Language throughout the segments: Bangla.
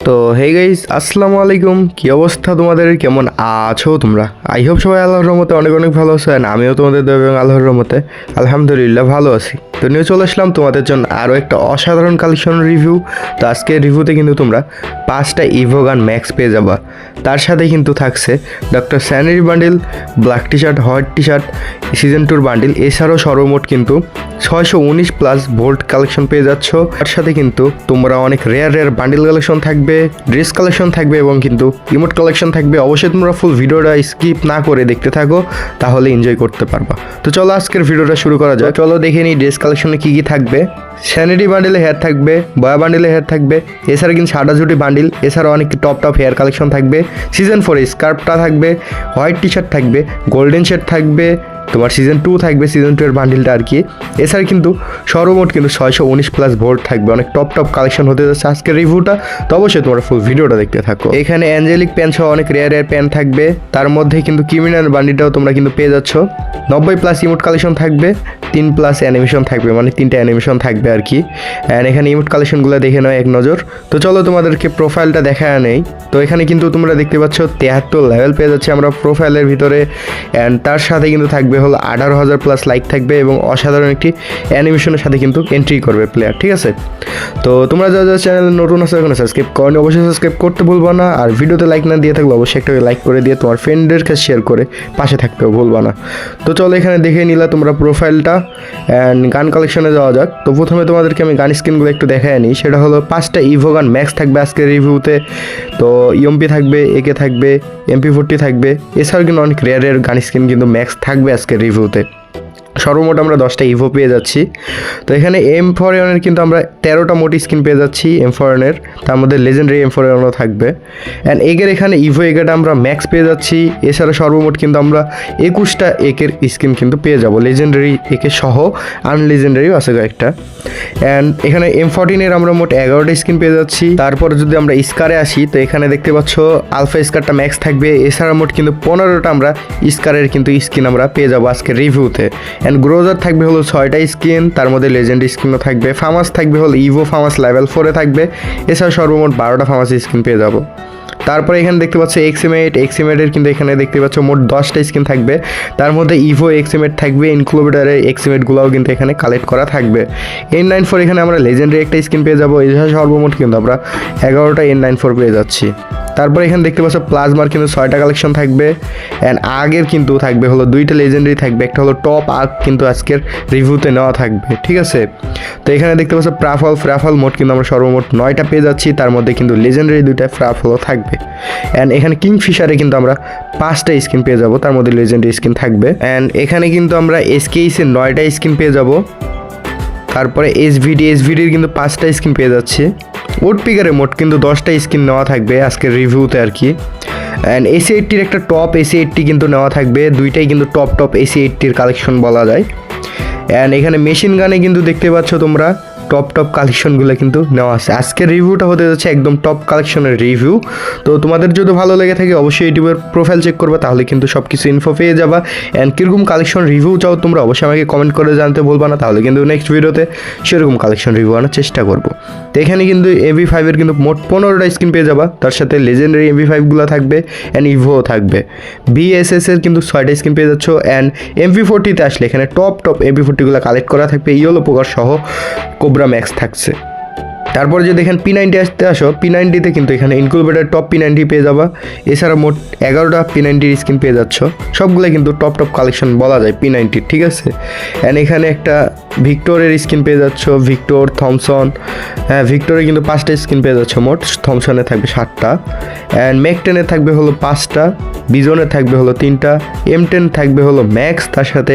তো হে গাইস আসসালামু আলাইকুম। কি অবস্থা তোমাদের? কেমন আছো তোমরা? আই হোপ সবাই আল্লাহর রহমতে অনেক অনেক ভালো and আমিও তোমাদের দেব এবং আল্লাহর রহমতে আলহামদুলিল্লাহ ভালো আছি। তো, নিয়ে চলে আসলাম তোমাদের জন্য আরও একটা অসাধারণ কালেকশন রিভিউ তো আজকে রিভিউতে কিন্তু তোমরা পাঁচটা ইভোগান ম্যাক্স পেয়ে যাবা। তার সাথে কিন্তু থাকছে doctor স্যানারি bundle black T shirt white T shirt season টুর বান্ডিল এছাড়াও সর্বমোট কিন্তু ছয়শো উনিশ প্লাস ভোল্ট কালেকশন পেয়ে যাচ্ছ। তার সাথে কিন্তু তোমরা অনেক রেয়ার রেয়ার বান্ডিল কালেকশন থাকবে ড্রেস কালেকশন থাকবে এবং কিন্তু ইমোট কালেকশন থাকবে। অবশ্যই তোমরা ফুল ভিডিওটা স্কিপ না করে দেখতে থাকো, তাহলে এনজয় করতে পারবা। তো চলো আজকের ভিডিওটা শুরু করা যাক। চলো দেখে নিই ড্রেস কালেকশনে কী কী থাকবে। স্যানিটি বান্ডিলে হেয়ার থাকবে বয়া বান্ডিলে হেয়ার থাকবে, এছাড়া কিন্তু সাদা বান্ডিল এছাড়া অনেক টপ টপ হেয়ার কালেকশন থাকবে। সিজন ফোরে স্কার্পটা থাকবে হোয়াইট টি শার্ট থাকবে গোল্ডেন শার্ট থাকবে তোমার সিজন টু থাকবে সিজন টু এর বান্ডিলটা আর কি। এছাড়া কিন্তু সর্বমোট কিন্তু ছয়শো উনিশ প্লাস ভোল্ট থাকবে। অনেক টপ টপ কালেকশন হতে যাচ্ছে আজকের রিভিউটা তো অবশ্যই তোমরা ফুল ভিডিওটা দেখতে থাকো। এখানে অ্যাঞ্জেলিক প্যান সহ অনেক রেয়ার রেয়ার প্যান থাকবে। তার মধ্যে কিন্তু কিমিনার বান্ডিলটাও তোমরা কিন্তু পেয়ে যাচ্ছ। নব্বই প্লাস ইমোট কালেকশন থাকবে, তিন প্লাস অ্যানিমেশন থাকবে মানে তিনটা অ্যানিমেশন থাকবে আর কি। অ্যান্ড এখানে ইমোট কালেকশনগুলো দেখে নাও এক নজর। তো চলো তোমাদেরকে প্রোফাইলটা দেখা নেই তো এখানে কিন্তু তোমরা দেখতে পাচ্ছ তেহাত্তর লেভেল পেয়ে যাচ্ছে আমরা প্রোফাইলের ভিতরে। অ্যান্ড তার সাথে কিন্তু থাকবে হলো আঠারো হাজার প্লাস লাইক থাকবে এবং অসাধারণ একটি অ্যানিমেশনের সাথে কিন্তু এন্ট্রি করবে প্লেয়ার ঠিক আছে? তো তোমরা যা যা চ্যানেল নতুন আছে ওখানে সাবস্ক্রাইব করনি, অবশ্যই সাবস্ক্রাইব করতে ভুলবা না। আর ভিডিওতে লাইক না দিয়ে থাকলে অবশ্যই একটা লাইক করে দিয়ে তোমার ফ্রেন্ডের কাছে শেয়ার করে পাশে থাকতেও ভুলবা না। তো চলো এখানে দেখে নিলা তোমরা প্রোফাইলটা অ্যান্ড গান কালেকশনে যাওয়া যাক। তো প্রথমে তোমাদেরকে আমি গান স্ক্রিনগুলো একটু দেখায় নিই। সেটা হলো পাঁচটা ইভো গান ম্যাক্স থাকবে আজকের রিভিউতে তো ইএমপি থাকবে একে থাকবে এমপি ফোরটি থাকবে। এছাড়াও কিন্তু অনেক রেয়ার রেয়ার গান স্ক্রিন কিন্তু ম্যাক্স থাকবে আজকের রিভিউতে। সর্বমোট আমরা দশটা ইভো পেয়ে যাচ্ছি। তো এখানে এম ফরেনের কিন্তু আমরা তেরোটা মোটি স্কিন পেয়ে যাচ্ছি এম ফরেনের তার মধ্যে লেজেন্ডারি এম ফরেনও থাকবে। অ্যান্ড এগের এখানে ইভো এগেটা আমরা ম্যাক্স পেয়ে যাচ্ছি। এছাড়া সর্বমোট কিন্তু আমরা একুশটা একের স্কিন কিন্তু পেয়ে যাব। লেজেন্ডারি একে সহ আনলেজেন্ডারিও আছে কয়েকটা। অ্যান্ড এখানে এম ফোরটিনের আমরা মোট এগারোটা স্কিন পেয়ে যাচ্ছি। তারপর যদি আমরা স্কারে আসি, তো এখানে দেখতে পাচ্ছ আলফা স্কারটা ম্যাক্স থাকবে। এছাড়া মোট কিন্তু পনেরোটা আমরা স্কারের কিন্তু স্কিন আমরা পেয়ে যাব আজকে রিভিউতে অ্যান্ড গ্রোজার থাকবে হলো ছয়টা স্কিন তার মধ্যে লেজেন্ড স্কিনও থাকবে। ফামাস থাকবে হলো ইভো ফামাস লেভেল ফোরে থাকবে। এছাড়া সর্বমোট বারোটা ফামাস স্কিন পেয়ে যাব। তারপরে এখানে দেখতে পাচ্ছ এক্সিমেট এক্সিমেটের কিন্তু এখানে দেখতে পাচ্ছ মোট দশটা স্কিন থাকবে। তার মধ্যে ইভো এক্সিমেট থাকবে ইনক্লুবেটারের এক্সিমেটগুলোও কিন্তু এখানে কালেক্ট করা থাকবে। এন নাইন ফোর এখানে আমরা লেজেন্ডারি একটা স্কিন পেয়ে যাব। এছাড়া সর্বমোট কিন্তু আমরা এগারোটা এন নাইন ফোর পেয়ে যাচ্ছি। তারপরে এখানে দেখতে পাচ্ছ প্লাজমার কিন্তু ছয়টা কালেকশন থাকবে অ্যান্ড আগের কিন্তু থাকবে, হলো দুইটা লেজেন্ডারি থাকবে, একটা হলো টপ আগ কিন্তু আজকের রিভিউতে নেওয়া থাকবে, ঠিক আছে? তো এখানে দেখতে পাচ্ছ প্রাফল ফ্রাফল মোট কিন্তু আমরা সর্বমোট নয়টা পেয়ে যাচ্ছি, তার মধ্যে কিন্তু লেজেন্ডারি দুইটা ফ্রাফলও থাকবে। অ্যান্ড এখানে কিংফিশারে কিন্তু আমরা পাঁচটা স্কিন পেয়ে যাব, তার মধ্যে লেজেন্ডারি স্কিন থাকবে। অ্যান্ড এখানে কিন্তু আমরা এসকেইসের নয়টা স্কিন পেয়ে যাব, তারপরে এসভিডি এসভিডির কিন্তু পাঁচটা স্কিন পেয়ে যাচ্ছে। ওট পিকারে মোট কিন্তু দশটা স্কিন নেওয়া থাকবে আজকের রিভিউতে আর কি। অ্যান্ড এসি এইটটির একটা টপ এসি এইটটি কিন্তু নেওয়া থাকবে, দুইটাই কিন্তু টপ টপ এসি এইটটির কালেকশন বলা যায়। অ্যান্ড এখানে মেশিন গানে কিন্তু দেখতে পাচ্ছ তোমরা টপ টপ কালেকশনগুলো কিন্তু নেওয়া আছে। আজকের রিভিউটা হতে যাচ্ছে একদম টপ কালেকশনের রিভিউ তো তোমাদের যদি ভালো লেগে থাকে, অবশ্যই ইউটিউবের প্রোফাইল চেক করবে, তাহলে কিন্তু সব কিছু ইনফো পেয়ে যাবা। অ্যান্ড কীরকম কালেকশন রিভিউ চাও তোমরা অবশ্যই আমাকে কমেন্ট করে জানতে বলবা না, তাহলে কিন্তু নেক্সট ভিডিওতে সেরকম কালেকশন রিভিউ আনার চেষ্টা করব। তো এখানে কিন্তু এমভি ফাইভের কিন্তু মোট পনেরোটা স্কিন পেয়ে যাবা। তার সাথে লেজেন্ডারি এমভি ফাইভগুলো থাকবে অ্যান্ড ইভোও থাকবে। বিএসএস এর কিন্তু ছয়টা স্কিন পেয়ে যাচ্ছ অ্যান্ড এমভি ফোরটিতে আসলে এখানে টপ টপ এমভি ফোরটিগুলো কালেক্ট করা থাকবে। ইয়েলো পোকার সহ কোবরা ম্যাক্স থাকছে। তারপরে যদি এখানে পি নাইনটি আসতে আসো পি নাইনটিতে কিন্তু এখানে ইনকুবেটার টপ পি নাইনটি পেয়ে যাবা। এছাড়া মোট এগারোটা পি নাইনটির স্কিন পেয়ে যাচ্ছ। সবগুলো কিন্তু টপ টপ কালেকশন বলা যায় পি নাইনটির ঠিক আছে? অ্যান্ড এখানে একটা ভিক্টোরের স্কিন পেয়ে যাচ্ছ ভিক্টোর থমসন হ্যাঁ ভিক্টোরে কিন্তু পাঁচটা স্কিন পেয়ে যাচ্ছ মোট। থমসনে থাকবে সাতটা। অ্যান্ড ম্যাক টেনে থাকবে হলো পাঁচটা বিজনে থাকবে হলো তিনটা এম টেন থাকবে হলো ম্যাক্স তার সাথে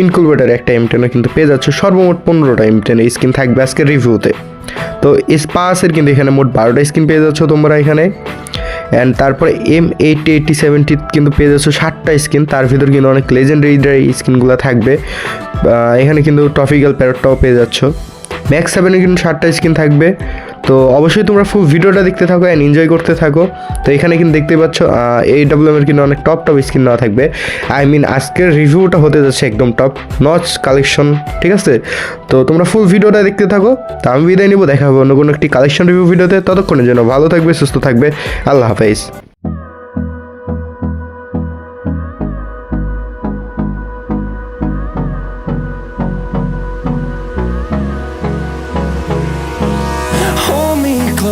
ইনকুবেটার একটা এম টেনও কিন্তু পেয়ে যাচ্ছ। সর্বমোট পনেরোটা এম টেনের স্কিন থাকবে আজকের রিভিউতে তো স্পাসের কিন্তু এখানে মোট বারোটা স্ক্রিন পেয়ে যাচ্ছ তোমরা এখানে। অ্যান্ড তারপরে এম এইটি এইটি সেভেন্টি কিন্তু পেয়ে যাচ্ছ ষাটটা স্কিন তার ভিতর কিন্তু অনেক লেজেন্ডারি স্কিনগুলো থাকবে। এখানে কিন্তু টপিক্যাল প্যারটটাও পেয়ে যাচ্ছ। ম্যাক্স সেভেনে কিন্তু ষাটটা স্কিন থাকবে। তো অবশ্যই তোমরা ফুল ভিডিওটা দেখতে থাকো অ্যান্ড এনজয় করতে থাকো। তো এখানে কিন্তু দেখতে পাচ্ছ এই ডাব্লিউএম এর কিন্তু অনেক টপ টপ স্কিন নেওয়া থাকবে। আই মিন আজকের রিভিউটা হতে যাচ্ছে একদম টপ নচ কালেকশন ঠিক আছে? তো তোমরা ফুল ভিডিওটা দেখতে থাকো। তো আমি বিদায় নিব, দেখা হবে অন্য কোনো একটি কালেকশন রিভিউ ভিডিওতে ততক্ষণের জন্য ভালো থাকবে, সুস্থ থাকবে। আল্লাহ হাফেজ।